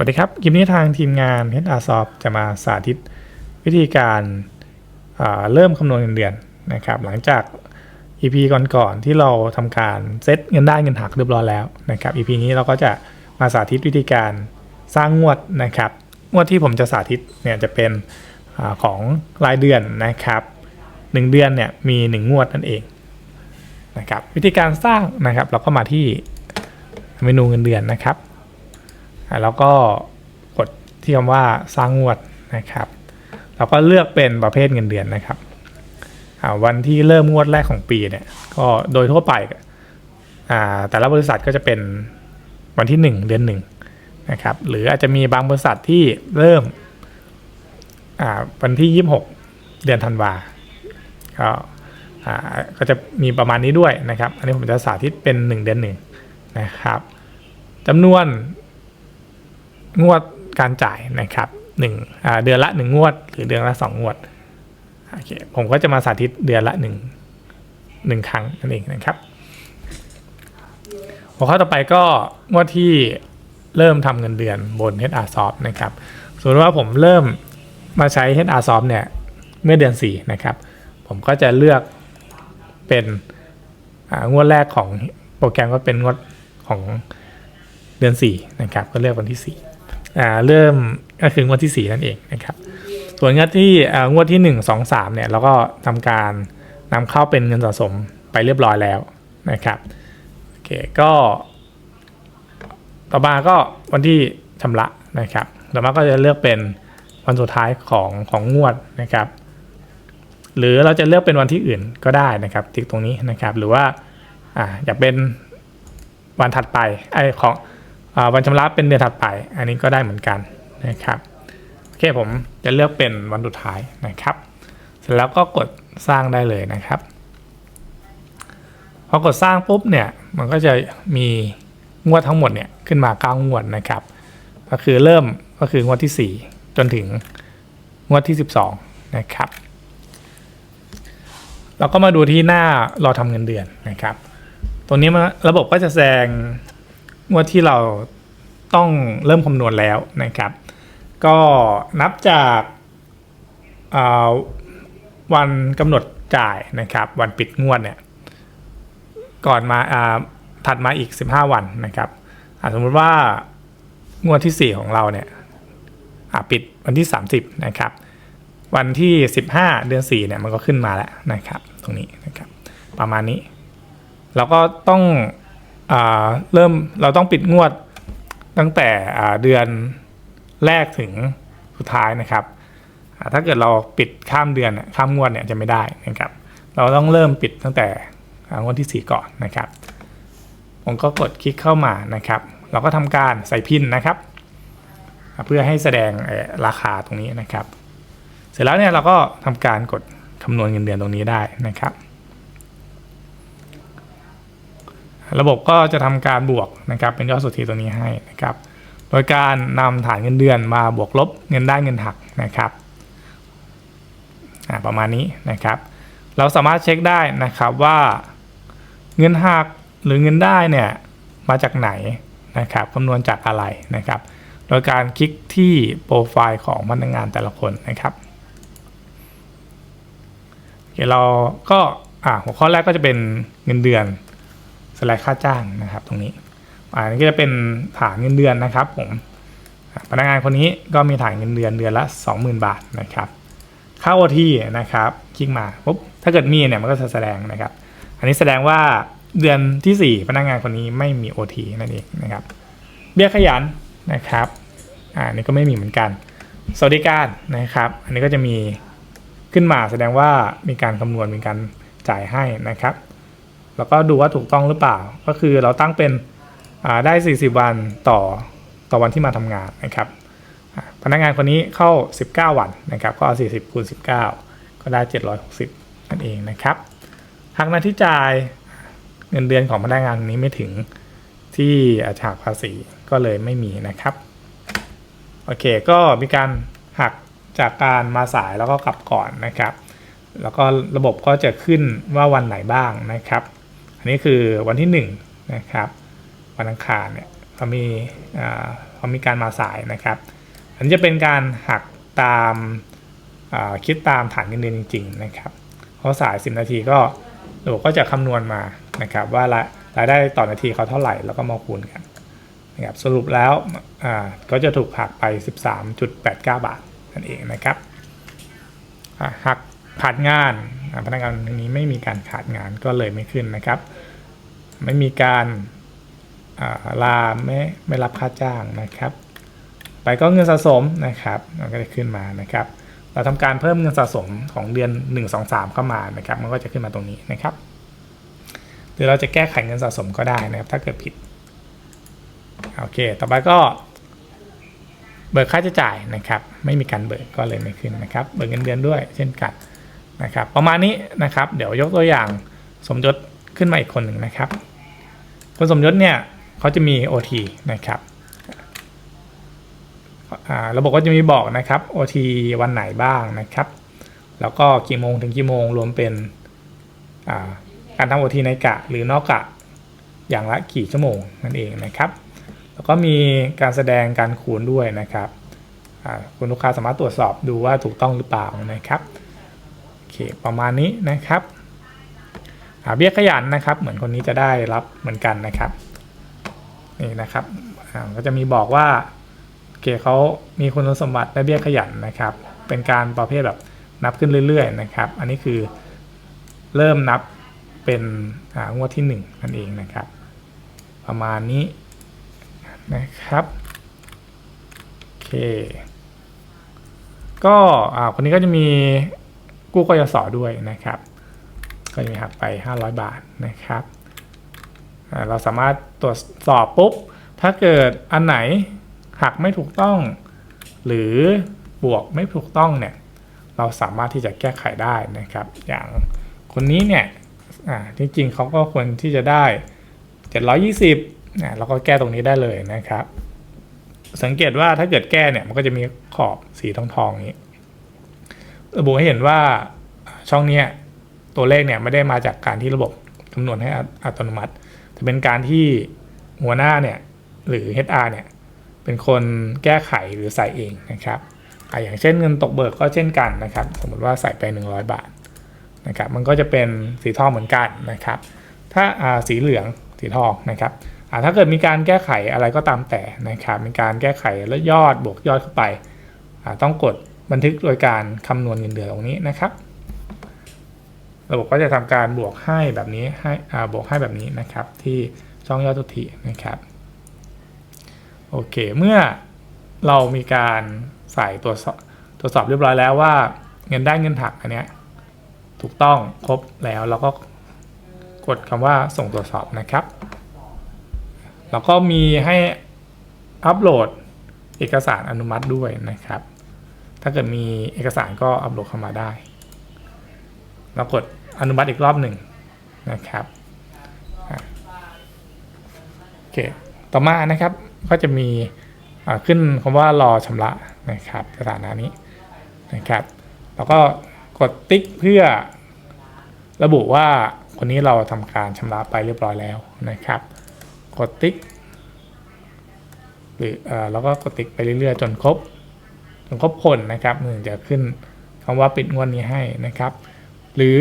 วัสดีครับ คลิปนี้ทางทีมงาน HR Soft จะมาสาธิตวิธีการอ่าเริ่มคำนวณเงินเดือนนะครับ หลังจาก EP ก่อนๆที่เราทำการเซตเงินได้เงินหักเรียบร้อยแล้วนะครับ EP นี้เราก็จะมาสาธิตวิธีการสร้างงวดนะครับงวดที่ผมจะสาธิตเนี่ยจะเป็นอของรายเดือนนะครับหนึ่งเดือนเนี่ยมีหนึ่งงวดนั่นเองนะครับ วิธีการสร้างนะครับ เราก็มาที่เมนูเงินเดือนนะครับ แล้วก็กดที่คำว่าสร้างงวดนะครับเราก็เลือกเป็นประเภทเงินเดือนนะครับวันที่เริ่มงวดแรกของปีเนี่ยก็โดยทั่วไปแต่ละบริษัทก็จะเป็นวันที่ 1 เดือน1นะครับหรืออาจจะมีบางบริษัทที่เริ่มวันที่ 26 เดือนธันวาก็ก็จะมีประมาณนี้ด้วยนะครับ อันนี้ผมจะสาธิตเป็น 1 เดือน1นะครับจำนวน งวดการจ่ายนะครับหนึ่งเดือนละหนึ่งงวด หรือเดือนละสองงวดโอเคผมก็จะมาสาธิตเดือนละหนึ่งหนึ่งครั้งนั่นเองนะครับหัวข้อต่อไปก็งวดที่เริ่มทำเงินเดือนบน HR Soft นะครับสมมติว่าผมเริ่มมาใช้ HR Soft เนี่ยเมื่อเดือน 4 นะครับ ผมก็จะเลือกเป็นงวดแรกของโปรแกรมก็เป็นงวดของเดือน 4 นะครับ ก็เลือกวันที่4อ่ เริ่มก็คืองวดที่ 4 นั่นเองนะครับ ส่วนงวดที่งวดที่ 1 2 3เนี่ยเราก็ทำการนำเข้าเป็นเงินสะสมไปเรียบร้อยแล้วนะครับโอเคก็ต่อมาก็วันที่ชำระนะครับต่อมาก็จะเลือกเป็นวันสุดท้ายของของงวดนะครับ หรือเราจะเลือกเป็นวันที่อื่นก็ได้นะครับ ติ๊กตรงนี้นะครับ หรือว่าอ่าอยากเป็นวันถัดไปไอของ วันชำระเป็นเดือนถัดไป อันนี้ก็ได้เหมือนกันนะครับโอเคผมจะเลือกเป็นวันสุดท้ายนะครับ เสร็จแล้วก็กดสร้างได้เลยนะครับพอกดสร้างปุ๊บเนี่ยมันก็จะมีงวดทั้งหมดเนี่ยขึ้นมาเก้างวดนะครับ ก็คือเริ่มก็คืองวดที่ 4 จนถึงงวดที่ 12 นะครับเราก็มาดูที่หน้ารอทำเงินเดือนนะครับตรงนี้มันระบบก็จะแสดง งวดที่เราต้องเริ่มคำนวณแล้วนะครับ ก็นับจากาวันกำหนดจ่ายนะครับ วันปิดงวดเนี่ยก่อนมาาถัดมาอีก 15 วันนะครับสมมติว่างวดที่ 4 ของเราเนี่ยปิดวันที่ 30นะครับวันที่ 15 เดือน4เนี่ยมันก็ขึ้นมาแล้วนะครับ ตรงนี้นะครับ ประมาณนี้ เราก็ต้อง เริ่มเราต้องปิดงวดตั้งแต่เดือนแรกถึงสุดท้ายนะครับ ถ้าเกิดเราปิดข้ามเดือนเนี่ยข้ามงวดเนี่ยจะไม่ได้นะครับ เราต้องเริ่มปิดตั้งแต่งวดที่ 4 ก่อนนะครับ ผมก็กดคลิกเข้ามานะครับ เราก็ทำการใส่พินนะครับ เพื่อให้แสดงราคาตรงนี้นะครับ เสร็จแล้วเนี่ยเราก็ทำการกดคำนวณเงินเดือนตรงนี้ได้นะครับ ระบบก็จะทำการบวกนะครับเป็นยอดสุทธิตรงนี้ให้นะครับโดยการนำฐานเงินเดือนมาบวกลบเงินได้เงินหักนะครับประมาณนี้นะครับ เราสามารถเช็คได้นะครับว่าเงินหักหรือเงินได้เนี่ยมาจากไหนนะครับคำนวณจากอะไรนะครับ โดยการคลิกที่โปรไฟล์ของพนักงานแต่ละคนนะครับเคเราก็หัวข้อแรกก็จะเป็นเงินเดือน สไลด์ค่าจ้างนะครับ ตรงนี้อันนี้ก็จะเป็นฐานเงินเดือนนะครับผมพนักงานคนนี้ก็มีฐานเงินเดือนเดือนละ 20,000 บาทนะครับค่าโอทีนะครับคลิกมาปุ๊บถ้าเกิดมีเนี่ยมันก็จะแสดงนะครับ อันนี้แสดงว่าเดือนที่ 4 พนักงานคนนี้ไม่มี OT นั่นเองนะครับ เบี้ยขยันนะครับอ่าอันนี้ก็ไม่มีเหมือนกันสวัสดิการนะครับ อันนี้ก็จะมีขึ้นมาแสดงว่ามีการคำนวณมีการจ่ายให้นะครับ แล้วก็ดูว่าถูกต้องหรือเปล่า ก็คือเราตั้งเป็นได้ 40 วันต่อต่อวันที่มาทำงานนะครับพนักงานคนนี้เข้า 19 วันนะครับ ก็เอา 40คูณ19 ก็ได้ 760 นั่นเองนะครับหักหน้าที่จ่ายเงินเดือนของพนักงานนี้ไม่ถึงที่อาฉากภาษีก็เลยไม่มีนะครับ โอเค ก็มีการหักจากการมาสายแล้วก็กลับก่อนนะครับ แล้วก็ระบบก็จะขึ้นว่าวันไหนบ้างนะครับ อันนี้คือวันที่1นะครับวันอังคารเนี่ยเขามีเขามีการมาสายนะครับ อันนี้จะเป็นการหักตามคิดตามฐานเงินเดือนจริง ๆ นะครับเพราสาย 10 นาทีก็ระบบก็จะคำนวณมานะครับ ว่ารายรายได้ต่อนาทีเขาเท่าไหร่แล้วก็มาคูณกันนะครับสรุปแล้วก็จะถูกหักไป 13.89 บาทนั่นเองนะครับหัก ขาดงานพนักงานตรงนี้ไม่มีการขาดงานก็เลยไม่ขึ้นนะครับ ไม่มีการาลาไม่ไม่รับค่าจ้างนะครับ ไปก็เงินสะสมนะครับมันก็จะขึ้นมานะครับ เราทำการเพิ่มเงินสะสมของเดือน 1 2 3 เข้ามานะครับ มันก็จะขึ้นมาตรงนี้นะครับ หรือเราจะแก้ไขเงินสะสมก็ได้นะครับ ถ้าเกิดผิดโอเค ต่อไปก็เบิกค่าใช้จ่ายนะครับ ไม่มีการเบิกก็เลยไม่ขึ้นนะครับ เบิกเงินเดือนด้วยเช่นกัน นะครับประมาณนี้นะครับ เดี๋ยวยกตัวอย่างสมยศขึ้นมาอีกคนหนึ่งนะครับคนสมยศเนี่ยเขาจะมี OT นะครับระบบก็จะมีบอกนะครับ OT วันไหนบ้างนะครับ แล้วก็กี่โมงถึงกี่โมงรวมเป็นาการทำ OT ในกะหรือนอกกะอย่างละกี่ชั่วโมงนั่นเองนะครับ แล้วก็มีการแสดงการคูณด้วยนะครับคุณลูกค้าสามารถตรวจสอบดูว่าถูกต้องหรือเปล่านะครับ เคประมาณนี้นะครับเบี้ยขยันนะครับ เหมือนคนนี้จะได้รับเหมือนกันนะครับนี่นะครับก็จะมีบอกว่าโอเคเขามีคุณสมบัติได้เบี้ยขยันนะครับ เป็นการประเภทแบบนับขึ้นเรื่อยๆนะครับ อันนี้คือเริ่มนับเป็นงวดที่ 1 นั่นเองนะครับ ประมาณนี้นะครับโอเคก็คนนี้ก็จะมี กู้กยศด้วยนะครับก็จะมีหักไป 500 บาทนะครับ เราสามารถตรวจสอบปุ๊บ ถ้าเกิดอันไหนหักไม่ถูกต้อง หรือบวกไม่ถูกต้องเนี่ยเราสามารถที่จะแก้ไขได้นะครับ อย่างคนนี้เนี่ยอ่จริงๆเขาก็ควรที่จะได้ 720นะเราก็แก้ตรงนี้ได้เลยนะครับ สังเกตว่าถ้าเกิดแก้เนี่ยมันก็จะมีขอบสีทองทองๆนี้ ระบุให้เห็นว่าช่องนี้ตัวเลขเนี่ยไม่ได้มาจากการที่ระบบคำนวณให้อัตโนมัติ แต่เป็นการที่หัวหน้าเนี่ยหรือ HR เนี่ยเป็นคนแก้ไขหรือใส่เองนะครับอะอย่างเช่นเงินตกเบิกก็เช่นกันนะครับ สมมติว่าใส่ไป 100 บาทนะครับมันก็จะเป็นสีทองเหมือนกันนะครับ ถ้าอ่าสีเหลืองสีทองนะครับอ่าถ้าเกิดมีการแก้ไขอะไรก็ตามแต่นะครับ มีการแก้ไขแล้วยอดบวกยอดเข้าไปอ่าต้องกด บันทึกโดยการคำนวณเงินเดือนตรงนี้นะครับ ระบบก็จะทำการบวกให้แบบนี้ให้อ่าบวกให้แบบนี้นะครับ ที่ช่องยอดทุกทีนะครับโอเค เมื่อเรามีการใส่ตรวจสอบตรวจสอบเรียบร้อยแล้วว่า เงินได้เงินหักอันเนี้ยถูกต้องครบแล้วเราก็กดคำว่าส่งตรวจสอบนะครับ แล้วก็มีให้อัปโหลดเอกสารอนุมัติด้วยนะครับาเกิดมีเอกสารก็อัปโหลดเข้ามาได้เรากดอนุมัติอีกรอบหนึ่งนะครับโอเคต่อมานะครับก็จะมีขึ้นคำว่ารอชำระนะครับสถานะนี้นะครับแล้วก็กดติ๊กเพื่อระบุว่าคนนี้เราทำการชำระไปเรียบร้อยแล้วนะครับ กดติ๊กหรือเอ่อแล้วก็กดติ๊กไปเรื่อยๆ จนครบ จนครบคนนะครับหนึ่งจะขึ้นคำว่าปิดงวดนี้ให้นะครับ หรือ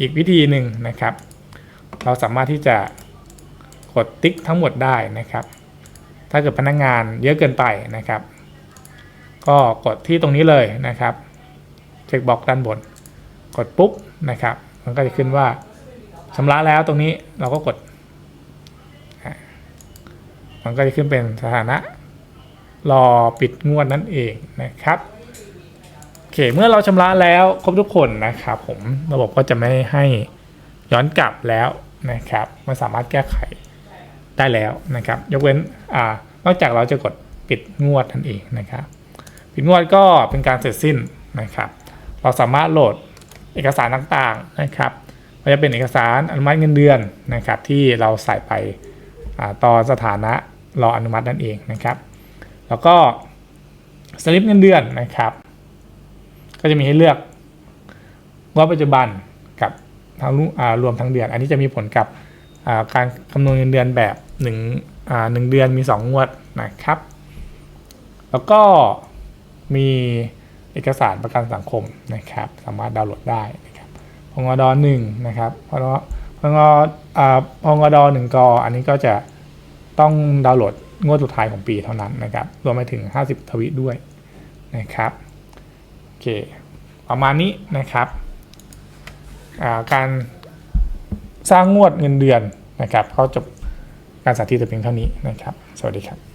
อีกวิธีหนึ่งนะครับ เราสามารถที่จะกดติ๊กทั้งหมดได้นะครับ ถ้าเกิดพนักงงานเยอะเกินไปนะครับ ก็กดที่ตรงนี้เลยนะครับเช็คบ็อกด้านบน กดปุ๊บนะครับ มันก็จะขึ้นว่าชำระแล้วตรงนี้เราก็กด มันก็จะขึ้นเป็นสถานะ รอปิดงวดนั่นเองนะครับโอเคเมื่อเราชำระแล้วครบทุกคนนะครับผมระบบก็จะไม่ให้ย้อนกลับแล้วนะครับมันสามารถแก้ไขได้แล้วนะครับ ยกเว้นอ่านอกจากเราจะกดปิดงวดนั่นเองนะครับปิดงวดก็เป็นการเสร็จสิ้นนะครับ เราสามารถโหลดเอกสารต่างๆนะครับก็จะเป็นเอกสารอนุมัติเงินเดือนนะครับ ที่เราใส่ไปอต่อสถานะรออนุมัตินั่นเองนะครับ แล้วก็สลิปเงินเดือนนะครับ ก็จะมีให้เลือกว่าปัจจุบันกับทั้งร่วมทั้งเดือน อันนี้จะมีผลกับการคำนวณเงินเดือนแบบ1อ่าหนึ่งเดือนมีสองงวดนะครับ แล้วก็มีเอกสารประกันสังคมนะครับ สามารถดาวน์โหลดได้นะครับพงดหนึ่งนะครับพงพงอ่าพงดหนึ่งกออันนี้ก็จะต้องดาวน์โหลด งวดสุดท้ายของปีเท่านั้นนะครับรวมไปถึง 50 ทวิด้วยนะครับโอเคประมาณนี้นะครับาการสร้างงวดเงินเดือนนะครับก็จบการสาธิตแต่เพียงเท่านี้นะครับ สวัสดีครับ